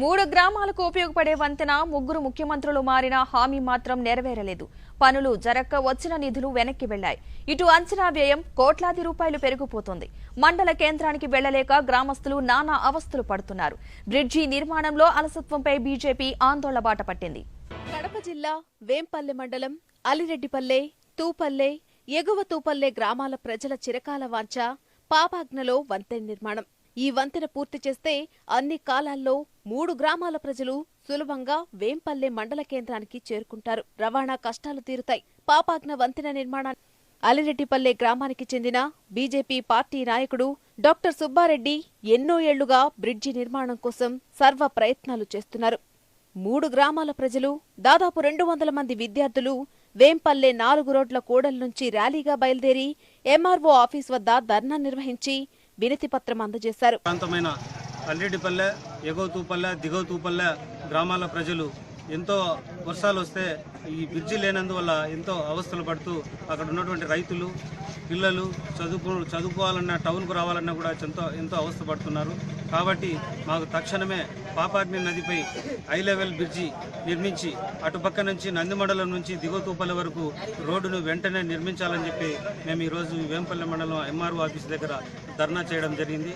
మూడు గ్రామాలకు ఉపయోగపడే వంతెన ముగ్గురు ముఖ్యమంత్రులు మారిన హామీ మాత్రం నెరవేరలేదు. పనులు జరక్క వచ్చిన నిధులు వెనక్కి వెళ్ళాయి ఇటు అంచనా వ్యయం కోట్లాది రూపాయలు పెరిగిపోతుంది. మండల కేంద్రానికి వెళ్ళలేక గ్రామస్తులు నానా అవస్థలు పడుతున్నారు. బ్రిడ్జి నిర్మాణంలో అలసత్వంపై బీజేపీ ఆందోళన బాట పట్టింది. కడప జిల్లా వేంపల్లె మండలం అలిరెడ్డిపల్లె తూపల్లె ఎగువ తూపల్లె గ్రామాల ప్రజల చిరకాల వాంఛ పాపాగ్నలో వంతెన నిర్మాణం. ఈ వంతెన పూర్తి చేస్తే అన్ని కాలాల్లో మూడు గ్రామాల ప్రజలు సులభంగా వేంపల్లె మండల కేంద్రానికి చేరుకుంటారు. రవాణా కష్టాలు తీరుతాయి. పాపాగ్న వంతెన నిర్మాణాన్ని అలిరెడ్డిపల్లె గ్రామానికి చెందిన బీజేపీ పార్టీ నాయకుడు డాక్టర్ సుబ్బారెడ్డి ఎన్నో ఏళ్ళుగా బ్రిడ్జి నిర్మాణం కోసం సర్వ ప్రయత్నాలు చేస్తున్నారు. మూడు గ్రామాల ప్రజలు దాదాపు రెండు వందల మంది విద్యార్థులు వేంపల్లె నాలుగు రోడ్ల కూడల నుంచి ర్యాలీగా బయలుదేరి ఎంఆర్ఓ ఆఫీస్ వద్ద ధర్నా నిర్వహించి వినతి పత్రం అందజేశారు. ప్రాంతమైన అల్రెడ్డిపల్లె ఎగువ తూపల్లె గ్రామాల ప్రజలు ఎంతో వర్షాలు వస్తే ఈ బ్రిడ్జి లేనందువల్ల ఎంతో అవస్థలు పడుతూ అక్కడ ఉన్నటువంటి రైతులు పిల్లలు చదువుకు చదువుకోవాలన్నా టౌన్కు రావాలన్నా కూడా ఎంతో ఎంతో అవస్థ పడుతున్నారు. కాబట్టి మాకు తక్షణమే పాపాగ్ని నదిపై హై లెవెల్ బ్రిడ్జి నిర్మించి అటుపక్క నుంచి నంది మండలం నుంచి దిగువ వరకు రోడ్డును వెంటనే నిర్మించాలని చెప్పి మేము ఈరోజు వేంపల్లె మండలం ఎంఆర్ఓ ఆఫీస్ దగ్గర ధర్నా చేయడం జరిగింది.